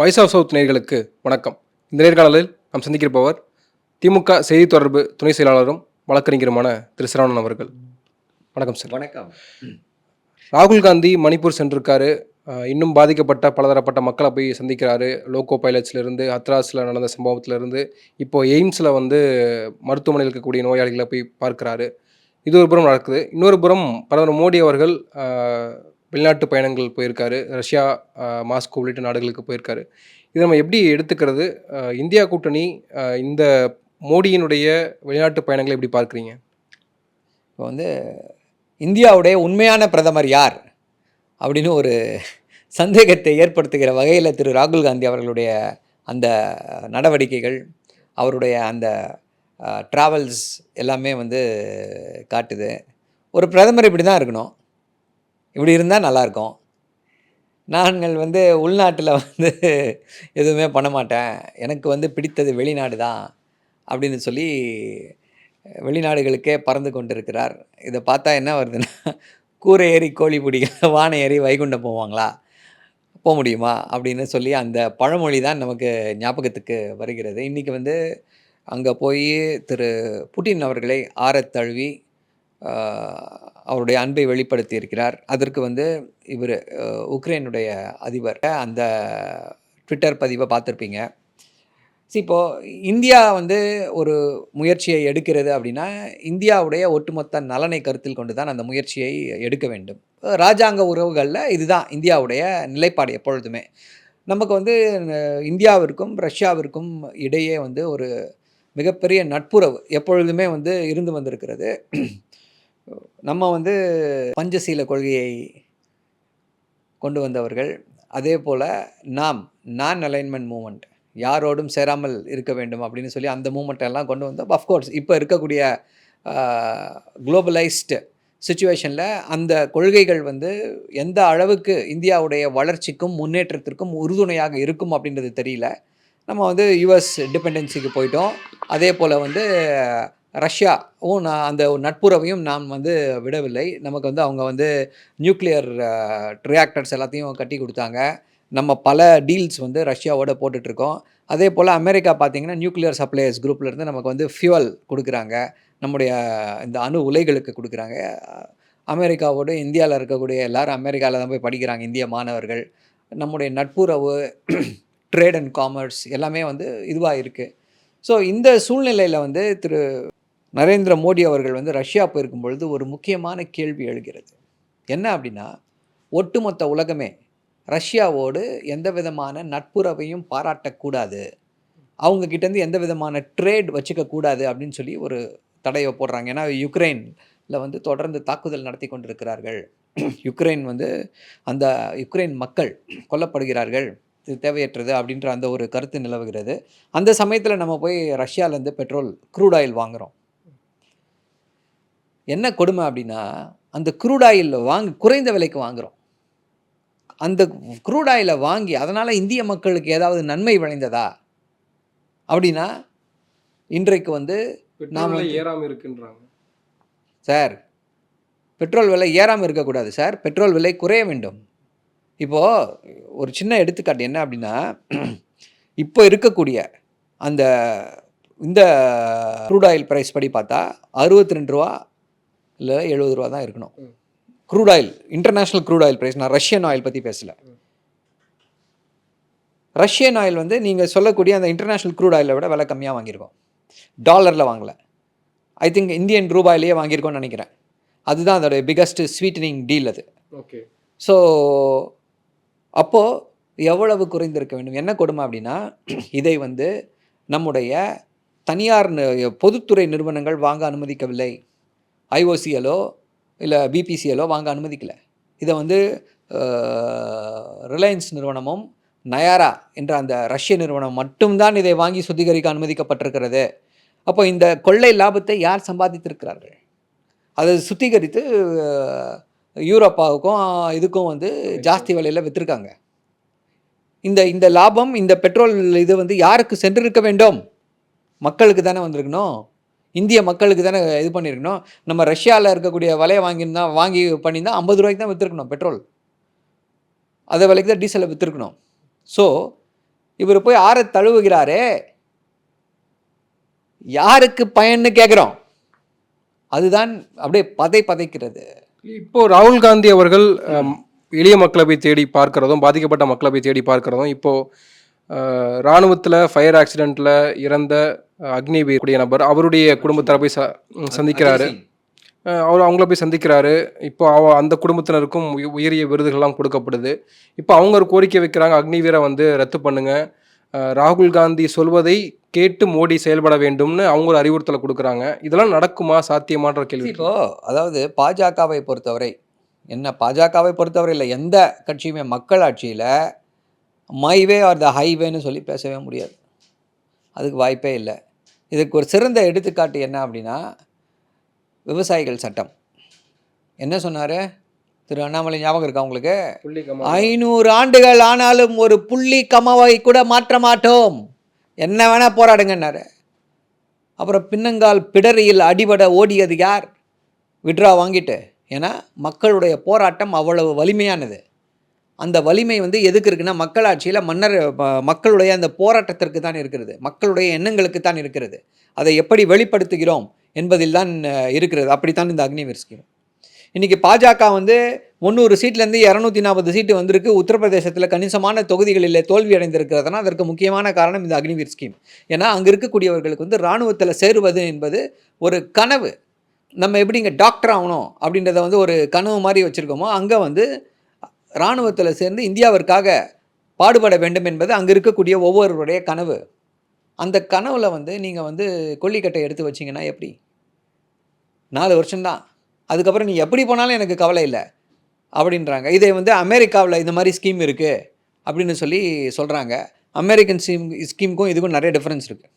Voice of south நேயர்களுக்கு வணக்கம். இந்த நேர்காணலில் நாம் சந்திக்கிருப்பவர் திமுக செய்தி தொடர்பு துணை செயலாளரும் வழக்கறிஞருமான திரு. சரவணன் அவர்கள். வணக்கம் சார். வணக்கம். ராகுல் காந்தி மணிப்பூர் சென்றிருக்காரு. இன்னும் பாதிக்கப்பட்ட பலதரப்பட்ட மக்களை போய் சந்திக்கிறாரு. லோகோ பைலட்ஸ்லேருந்து ஹத்ராஸில் நடந்த சம்பவத்திலேருந்து இப்போ எய்ம்ஸில் வந்து மருத்துவமனையில் இருக்கக்கூடிய நோயாளிகளை போய் பார்க்குறாரு. இது ஒரு புறம் நடக்குது. இன்னொரு புறம் பிரதமர் மோடி அவர்கள் வெளிநாட்டு பயணங்கள் போயிருக்காரு. ரஷ்யா மாஸ்கோ உள்ளிட்ட நாடுகளுக்கு போயிருக்காரு. இதை நம்ம எப்படி எடுத்துக்கிறது? இந்தியா கூட்டணி இந்த மோடியினுடைய வெளிநாட்டு பயணங்களை எப்படி பார்க்குறீங்க? இப்போ வந்து இந்தியாவுடைய உண்மையான பிரதமர் யார்? அப்படின்னு ஒரு சந்தேகத்தை ஏற்படுத்துகிற வகையில் திரு ராகுல் காந்தி அவர்களுடைய அந்த நடவடிக்கைகள் அவருடைய அந்த ட்ராவல்ஸ் எல்லாமே வந்து காட்டுது. ஒரு பிரதமர் இப்படி தான் இருக்கணும். இப்படி இருந்தால் நல்லாயிருக்கும். நாங்கள் வந்து உள்நாட்டில் வந்து எதுவுமே பண்ண மாட்டேன். எனக்கு வந்து பிடித்தது வெளிநாடு தான் அப்படின்னு சொல்லி வெளிநாடுகளுக்கே பறந்து கொண்டிருக்கிறார். இதை பார்த்தா என்ன வருதுன்னா கூரை ஏறி கோழி பிடிக்க வானை ஏறி வைகுண்டம் போவாங்களா? போக முடியுமா? அப்படின்னு சொல்லி அந்த பழமொழி தான் நமக்கு ஞாபகத்துக்கு வருகிறது. இன்றைக்கி வந்து அங்கே போய் திரு புட்டின் அவர்களை ஆறத் தழுவி அவருடைய அன்பை வெளிப்படுத்தி இருக்கிறார் அதற்கு வந்து இவர் உக்ரைனுடைய அதிபர். அந்த ட்விட்டர் பதிவை பார்த்துருப்பீங்க. See, இப்போது இந்தியா வந்து ஒரு முயற்சியை எடுக்கிறது அப்படின்னா இந்தியாவுடைய ஒட்டுமொத்த நலனை கருத்தில் கொண்டு தான் அந்த முயற்சியை எடுக்க வேண்டும். ராஜாங்க உறவுகளில் இதுதான் இந்தியாவுடைய நிலைப்பாடு எப்பொழுதுமே. நமக்கு வந்து இந்தியாவிற்கும் ரஷ்யாவிற்கும் இடையே வந்து ஒரு மிகப்பெரிய நட்புறவு எப்பொழுதுமே வந்து இருந்து வந்திருக்கிறது. நம்ம வந்து பஞ்சசீல கொள்கையை கொண்டு வந்தவர்கள் அதே போல் நாம் நான் அலைன்மெண்ட் மூமெண்ட் யாரோடும் சேராமல் இருக்க வேண்டும் அப்படின்னு சொல்லி அந்த மூமெண்ட் எல்லாம் கொண்டு வந்தோம் அஃப்கோர்ஸ் இப்போ இருக்கக்கூடிய குளோபலைஸ்டு சுச்சுவேஷனில் அந்த கொள்கைகள் வந்து எந்த அளவுக்கு இந்தியாவுடைய வளர்ச்சிக்கும் முன்னேற்றத்திற்கும் உறுதுணையாக இருக்கும் அப்படின்றது தெரியல. நம்ம வந்து யுஎஸ் டிபெண்டன்சிக்கு போயிட்டோம். அதே போல் வந்து ரஷ்யாவும் நான் அந்த நட்புறவையும் நாம் வந்து விடவில்லை. நமக்கு வந்து அவங்க வந்து நியூக்ளியர் ரியாக்டர்ஸ் எல்லாத்தையும் கட்டி கொடுத்தாங்க. நம்ம பல டீல்ஸ் வந்து ரஷ்யாவோட போட்டுட்ருக்கோம். அதே போல் அமெரிக்கா பார்த்தீங்கன்னா நியூக்ளியர் சப்ளையர்ஸ் குரூப்லேருந்து நமக்கு வந்து ஃபியூவல் கொடுக்குறாங்க. நம்முடைய இந்த அணு உலைகளுக்கு கொடுக்குறாங்க. அமெரிக்காவோட இந்தியாவில் இருக்கக்கூடிய எல்லாரும் அமெரிக்காவில் தான் போய் படிக்கிறாங்க இந்திய மாணவர்கள். நம்முடைய நட்புறவு ட்ரேட் அண்ட் காமர்ஸ் எல்லாமே வந்து இதுவாக இருக்குது ஸோ இந்த சூழ்நிலையில் வந்து திரு நரேந்திர மோடி அவர்கள் வந்து ரஷ்யா போயிருக்கும் பொழுது ஒரு முக்கியமான கேள்வி எழுகிறது. என்ன அப்படின்னா ஒட்டுமொத்த உலகமே ரஷ்யாவோடு எந்த விதமான நட்புறவையும் பாராட்டக்கூடாது. அவங்க கிட்டேருந்து எந்த விதமான ட்ரேட் வச்சுக்கக்கூடாது அப்படின்னு சொல்லி ஒரு தடையை போடுறாங்க. ஏன்னா யுக்ரைனில் வந்து தொடர்ந்து தாக்குதல் நடத்தி கொண்டிருக்கிறார்கள். யுக்ரைன் வந்து அந்த யுக்ரைன் மக்கள் கொல்லப்படுகிறார்கள். இது தேவையற்றது அப்படின்ற அந்த ஒரு கருத்து நிலவுகிறது. அந்த சமயத்தில் நம்ம போய் ரஷ்யாவிலேருந்து பெட்ரோல் க்ரூட் ஆயில் வாங்குகிறோம் என்ன கொடுமை அப்படின்னா அந்த க்ரூட் ஆயில் வாங்கி குறைந்த விலைக்கு வாங்குகிறோம் அந்த க்ரூட் ஆயிலை வாங்கி அதனால் இந்திய மக்களுக்கு ஏதாவது நன்மை விளைந்ததா? அப்படின்னா இன்றைக்கு வந்து நாம் ஏறாமல் இருக்குன்றாங்க. சார் பெட்ரோல் விலை ஏறாமல் இருக்கக்கூடாது சார். பெட்ரோல் விலை குறைய வேண்டும். இப்போது ஒரு சின்ன எடுத்துக்காட்டு என்ன அப்படின்னா இப்போ இருக்கக்கூடிய அந்த இந்த க்ரூட் ஆயில் ப்ரைஸ் படி பார்த்தா அறுபத்தி ரெண்டு ரூபா இல்லை எழுபது ரூபா தான் இருக்கணும். Crude oil international crude oil price நான் ரஷ்யன் ஆயில் பற்றி பேசல. ரஷ்யன் ஆயில் வந்து நீங்கள் சொல்லக்கூடிய அந்த இன்டர்நேஷ்னல் க்ரூட் ஆயிலை விட விலை கம்மியாக வாங்கியிருக்கோம். டாலரில் வாங்கலை. ஐ திங்க் இந்தியன் ரூபாயிலேயே வாங்கியிருக்கோம்னு நினைக்கிறேன். அதுதான் அதோடைய பிகஸ்ட் ஸ்வீட்டனிங் டீல் அது. ஓகே ஸோ அப்போது எவ்வளவு குறைந்திருக்க வேண்டும்? என்ன கொடுமை அப்படின்னா இதை வந்து நம்முடைய தனியார் பொதுத்துறை நிறுவனங்கள் வாங்க அனுமதிக்கவில்லை. ஐஓசிஎலோ இல்லை பிபிசிஎலோ வாங்க அனுமதிக்கல. இதை வந்து ரிலையன்ஸ் நிறுவனமும் நயாரா என்ற அந்த ரஷ்ய நிறுவனம் மட்டும்தான் இதை வாங்கி சுத்திகரிக்க அனுமதிக்கப்பட்டிருக்கிறது. அப்போ இந்த கொள்ளை லாபத்தை யார் சம்பாதித்திருக்கிறார்கள்? அதை சுத்திகரித்து யூரோப்பாவுக்கும் இதுக்கும் வந்து ஜாஸ்தி விலையில் விற்றுருக்காங்க இந்த இந்த லாபம் இந்த பெட்ரோல் இது வந்து யாருக்கு சென்றிருக்க வேண்டும்? மக்களுக்கு தானே வந்திருக்கணும். இந்திய மக்களுக்கு தானே இது பண்ணியிருக்கணும். நம்ம ரஷ்யாவில் இருக்கக்கூடிய விலையை வாங்கியிருந்தா வாங்கி பண்ணியிருந்தால் ஐம்பது ரூபாய்க்கு தான் விற்றுருக்கணும் பெட்ரோல். அதை விலைக்கு தான் டீசலை விற்றுருக்கணும் ஸோ இவர் போய் ஆற தழுவுகிறாரே. யாருக்கு பயன்னு கேட்குறோம் அதுதான் அப்படியே பதை பதைக்கிறது. இப்போ ராகுல் காந்தி அவர்கள் எளிய மக்களை போய் தேடி பார்க்கிறதும் பாதிக்கப்பட்ட மக்களை போய் தேடி பார்க்கிறதும் இப்போ இராணுவத்தில் ஃபயர் ஆக்சிடெண்ட்டில் இறந்த அக்னிவீர் கூடிய நபர். அவருடைய குடும்பத்தாரை போய் ச சந்திக்கிறாரு. அவர் அவங்கள போய் சந்திக்கிறாரு. இப்போ அவ அந்த குடும்பத்தினருக்கும் உய- உயரிய விருதுகள்லாம் கொடுக்கப்படுது. இப்போ அவங்க ஒரு கோரிக்கை வைக்கிறாங்க அக்னிவீரை வந்து ரத்து பண்ணுங்க. ராகுல் காந்தி சொல்வதை கேட்டு மோடி செயல்பட வேண்டும்னு அவங்க ஒரு அறிவுறுத்தலை கொடுக்குறாங்க. இதெல்லாம் நடக்குமா? சாத்தியமான்ற கேள்வி. இப்போ அதாவது பாஜகவை பொறுத்தவரை என்ன பாஜகவை பொறுத்தவரை இல்லை எந்த கட்சியுமே மக்களாட்சியில் மைவே ஆர் த ஹைவேன்னு சொல்லி பேசவே முடியாது. அதுக்கு வாய்ப்பே இல்லை. இதுக்கு ஒரு சிறந்த எடுத்துக்காட்டு என்ன அப்படின்னா விவசாயிகள் சட்டம். என்ன சொன்னார்? திரு அண்ணாமலை ஞாபகம் இருக்கா உங்களுக்கு? ஐநூறு ஆண்டுகள் ஆனாலும் ஒரு புள்ளி கமாவை கூட மாற்ற மாட்டோம். என்ன வேணா போராடுங்கன்னாரு. அப்புறம் பின்னங்கால் பிடரியில் அடிபட ஓடியது யார்? விட்ரா வாங்கிட்டு. ஏன்னா மக்களுடைய போராட்டம் அவ்வளவு வலிமையானது. அந்த வலிமை வந்து எதுக்கு இருக்குன்னா மக்களாட்சியில் மன்னர் மக்களுடைய அந்த போராட்டத்திற்கு தான் இருக்கிறது. மக்களுடைய எண்ணங்களுக்கு தான் இருக்கிறது. அதை எப்படி வெளிப்படுத்துகிறோம் என்பதில் தான் இருக்கிறது. அப்படித்தான் இந்த அக்னிவீர் ஸ்கீம் இன்றைக்கி பாஜக வந்து முந்நூறு சீட்லேருந்து இரநூத்தி நாற்பது சீட்டு வந்திருக்கு. உத்தரப்பிரதேசத்தில் கணிசமான தொகுதிகளில் தோல்வி அடைந்திருக்கிறதுனா அதற்கு முக்கியமான காரணம் இந்த அக்னிவீர் ஸ்கீம் ஏன்னா அங்கே இருக்கக்கூடியவர்களுக்கு வந்து இராணுவத்தில் சேருவது என்பது ஒரு கனவு. நம்ம எப்படி இங்கே டாக்டர் ஆகணும் அப்படின்றத வந்து ஒரு கனவு மாதிரி வச்சுருக்கோமோ அங்கே வந்து இராணுவத்தில் சேர்ந்து இந்தியாவிற்காக பாடுபட வேண்டும் என்பது அங்கே இருக்கக்கூடிய ஒவ்வொருவருடைய கனவு. அந்த கனவில் வந்து நீங்கள் வந்து கொல்லிக்கட்டை எடுத்து வச்சிங்கன்னா எப்படி? நாலு வருஷம்தான். அதுக்கப்புறம் நீ எப்படி போனாலும் எனக்கு கவலை இல்லை. அப்படின்றாங்க. இதை வந்து அமெரிக்காவில் இந்த மாதிரி ஸ்கீம் இருக்குது அப்படின்னு சொல்லி சொல்கிறாங்க அமெரிக்கன் ஸ்கீம் ஸ்கீமுக்கும் இதுக்கும் நிறைய டிஃப்ரென்ஸ் இருக்குது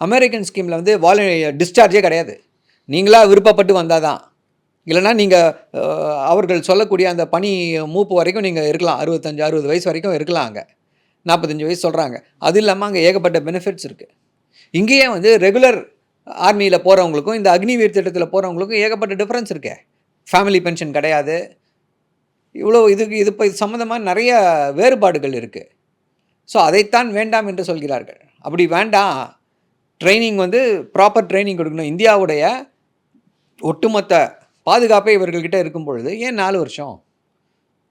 அமெரிக்கன் ஸ்கீமில் வந்து வால டிஸ்சார்ஜே கிடையாது. நீங்களாக விருப்பப்பட்டு வந்தால் தான் இல்லைனா நீங்கள் அவர்கள் சொல்லக்கூடிய அந்த பணி மூப்பு வரைக்கும் நீங்கள் இருக்கலாம். அறுபத்தஞ்சு அறுபது வயசு வரைக்கும் இருக்கலாம் அங்கே. நாற்பத்தஞ்சு வயசு சொல்கிறாங்க அது இல்லாமல் அங்கே ஏகப்பட்ட பெனிஃபிட்ஸ் இருக்குது இங்கேயே வந்து ரெகுலர் ஆர்மியில் போகிறவங்களுக்கும் இந்த அக்னிவீர் திட்டத்தில் போகிறவங்களுக்கும் ஏகப்பட்ட டிஃப்ரென்ஸ் இருக்கே. ஃபேமிலி பென்ஷன் கிடையாது. இவ்வளோ இதுக்கு இது இப்போ சம்மந்தமாக நிறைய வேறுபாடுகள் இருக்குது ஸோ அதைத்தான் வேண்டாம் என்று சொல்கிறார்கள். அப்படி வேண்டாம். ட்ரைனிங் வந்து ப்ராப்பர் ட்ரைனிங் கொடுக்கணும். இந்தியாவுடைய ஒட்டுமொத்த பாதுகாப்பே இவர்கள்கிட்ட இருக்கும் பொழுது ஏன் நாலு வருஷம்?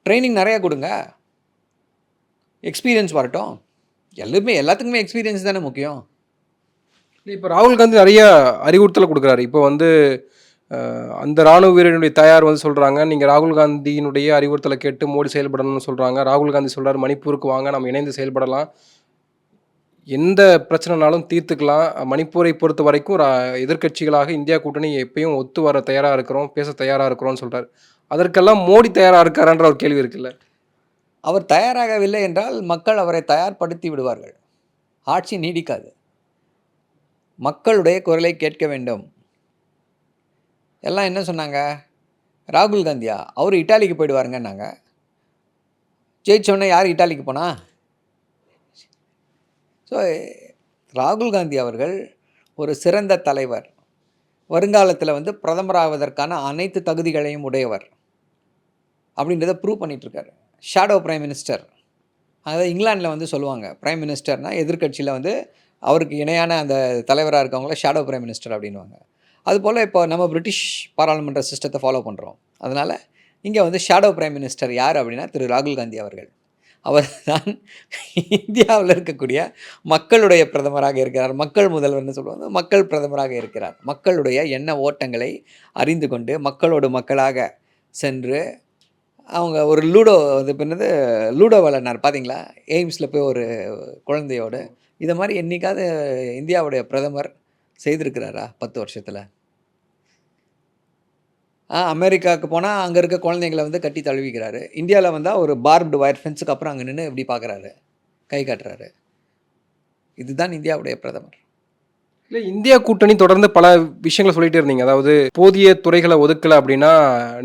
ட்ரைனிங் நிறையா கொடுங்க. எக்ஸ்பீரியன்ஸ் வரட்டும். எல்லாமே எல்லாத்துக்குமே எக்ஸ்பீரியன்ஸ் தானே முக்கியம். இப்போ ராகுல் காந்தி நிறைய அறிவுறுத்தலை கொடுக்குறாரு. இப்போ வந்து அந்த ராணுவ வீரனுடைய தயார் வந்து சொல்கிறாங்க நீங்கள் ராகுல் காந்தியினுடைய அறிவுறுத்தலை கேட்டு மோடி செயல்படணும்னு சொல்கிறாங்க ராகுல் காந்தி சொல்கிறார் மணிப்பூருக்கு வாங்க நம்ம இணைந்து செயல்படலாம். எந்த பிரச்சனைனாலும் தீர்த்துக்கலாம். மணிப்பூரை பொறுத்த வரைக்கும் ரா- எதிர்க்கட்சிகளாக இந்தியா கூட்டணி எப்பயும் ஒத்து வர தயாராக இருக்கிறோம் பேச தயாராக இருக்கிறோம்னு சொல்கிறார் அதற்கெல்லாம் மோடி தயாராக இருக்காரான்ற ஒரு கேள்வி இருக்குல்ல? அவர் தயாராகவில்லை என்றால் மக்கள் அவரை தயார்படுத்தி விடுவார்கள். ஆட்சி நீடிக்காது. மக்களுடைய குரலை கேட்க வேண்டும். எல்லாம் என்ன சொன்னாங்க? ராகுல் காந்தியா அவர் இட்டாலிக்கு போயிடுவாருங்கன்னாங்க. ஜெயிச்சோன்னே யார் இட்டாலிக்கு போனா? ஸோ ராகுல் காந்தி அவர்கள் ஒரு சிறந்த தலைவர். வருங்காலத்தில் வந்து பிரதமராவதற்கான அனைத்து தகுதிகளையும் உடையவர். அப்படின்றத ப்ரூவ் பண்ணிகிட்ருக்காரு ஷேடோ பிரைம் மினிஸ்டர் அதாவது இங்கிலாந்தில் வந்து சொல்லுவாங்க பிரைம் மினிஸ்டர்னால் எதிர்க்கட்சியில் வந்து அவருக்கு இணையான அந்த தலைவராக இருக்கவங்கள ஷேடோ பிரைம் மினிஸ்டர் அப்படின்வாங்க அதுபோல் இப்போ நம்ம பிரிட்டிஷ் பாராளுமன்ற சிஸ்டத்தை ஃபாலோ பண்ணுறோம் அதனால் இங்கே வந்து ஷேடோ பிரைம் மினிஸ்டர் யார் அப்படின்னா திரு ராகுல் காந்தி அவர்கள். அவர் தான் இந்தியாவில் இருக்கக்கூடிய மக்களுடைய பிரதமராக இருக்கிறார். மக்கள் முதல்வர்னு சொல்லுவாங்க? மக்கள் பிரதமராக இருக்கிறார். மக்களுடைய எண்ண ஓட்டங்களை அறிந்து கொண்டு மக்களோடு மக்களாக சென்று அவங்க ஒரு லூடோ இது பண்ணது லூடோ விளையாடினார். பார்த்தீங்களா எய்ம்ஸில் போய் ஒரு குழந்தையோடு. இதை மாதிரி என்றைக்காவது இந்தியாவுடைய பிரதமர் செய்திருக்கிறாரா? பத்து வருஷத்தில்? அமெரிக்காவுக்கு போனால் அங்கே இருக்க குழந்தைங்களை வந்து கட்டி தழுவிக்கிறாரு. இந்தியாவில் வந்தால் ஒரு பார்ப்டு வயர் ஃபென்ஸுக்கு அப்புறம் அங்கே நின்று எப்படி பார்க்குறாரு கை காட்டுறாரு. இதுதான் இந்தியாவுடைய பிரதமர். இல்லை இந்தியா கூட்டணி தொடர்ந்து பல விஷயங்களை சொல்லிட்டு இருந்தீங்க. அதாவது போதிய துறைகளை ஒதுக்கலை அப்படின்னா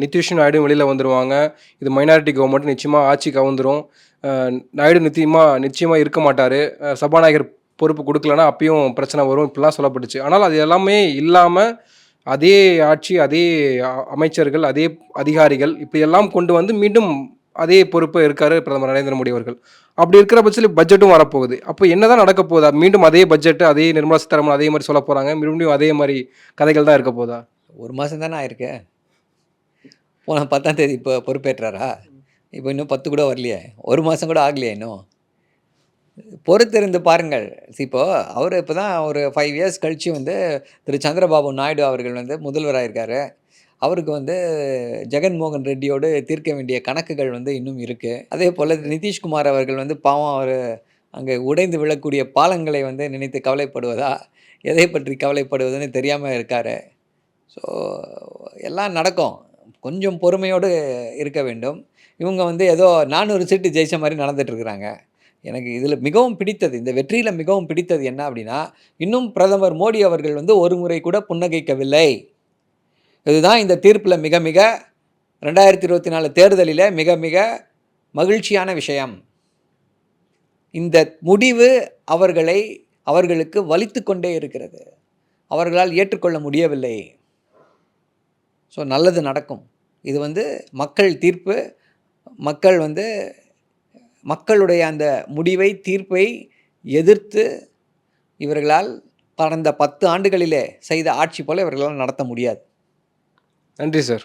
நிதிஷ் நாயுடு வெளியில் வந்துடுவாங்க இது மைனாரிட்டி கவர்மெண்ட் நிச்சயமாக ஆட்சி கவுந்துரும். நாயுடு நிச்சயமாக நிச்சயமாக இருக்க மாட்டார். சபாநாயகர் பொறுப்பு கொடுக்கலன்னா அப்பயும் பிரச்சனை வரும். இப்படிலாம் சொல்லப்பட்டுச்சு. ஆனால் அது எல்லாமே இல்லாமல் அதே ஆட்சி அதே அமைச்சர்கள் அதே அதிகாரிகள் இப்படியெல்லாம் கொண்டு வந்து மீண்டும் அதே பொறுப்பு இருக்காரு பிரதமர் நரேந்திர மோடி அவர்கள். அப்படி இருக்கிற பட்சத்தில் பட்ஜெட்டும் வரப்போகுது. அப்போ என்னதான் நடக்க போதா மீண்டும் அதே பட்ஜெட் அதே நிர்மலா சீதாராமன் அதே மாதிரி சொல்ல போறாங்க. மறுபடியும் அதே மாதிரி கதைகள் தான் இருக்க போதா? ஒரு மாதம் தானே ஆயிருக்கு. போன பத்தாம் தேதி இப்போ பொறுப்பேற்றாரா? இப்போ இன்னும் பத்து கூட வரலையே. ஒரு மாதம் கூட ஆகலையே இன்னும். பொறுத்திருந்து பாருங்கள். இப்போது அவர் இப்போ தான் ஒரு ஃபைவ் இயர்ஸ் கழித்து வந்து திரு. சந்திரபாபு நாயுடு அவர்கள் வந்து முதல்வராக இருக்கார். அவருக்கு வந்து ஜெகன்மோகன் ரெட்டியோடு தீர்க்க வேண்டிய கணக்குகள் வந்து இன்னும் இருக்குது அதே போல் நிதிஷ்குமார் அவர்கள் வந்து பாவம் அவர் அங்கே உடைந்து விழக்கூடிய பாலங்களை வந்து நினைத்து கவலைப்படுவதா? எதை பற்றி கவலைப்படுவதுன்னு தெரியாமல் இருக்கார். ஸோ எல்லாம் நடக்கும். கொஞ்சம் பொறுமையோடு இருக்க வேண்டும். இவங்க வந்து ஏதோ நானூறு சீட்டு ஜெயிச்ச மாதிரி நடந்துகிட்ருக்குறாங்க எனக்கு இதில் மிகவும் பிடித்தது இந்த வெற்றியில் மிகவும் பிடித்தது என்ன அப்படின்னா இன்னும் பிரதமர் மோடி அவர்கள் வந்து ஒரு முறை கூட புன்னகைக்கவில்லை. இதுதான் இந்த தீர்ப்பில் மிக மிக ரெண்டாயிரத்தி இருபத்தி நாலு தேர்தலில் மிக மிக மகிழ்ச்சியான விஷயம். இந்த முடிவு அவர்களை அவர்களுக்கு வலித்து கொண்டே இருக்கிறது. அவர்களால் ஏற்றுக்கொள்ள முடியவில்லை. ஸோ நல்லது நடக்கும். இது வந்து மக்கள் தீர்ப்பு. மக்கள் வந்து மக்களுடைய அந்த முடிவை தீர்ப்பை எதிர்த்து இவர்களால் கடந்த பத்து ஆண்டுகளிலே செய்த ஆட்சி போல இவர்களால் நடத்த முடியாது. நன்றி சார்.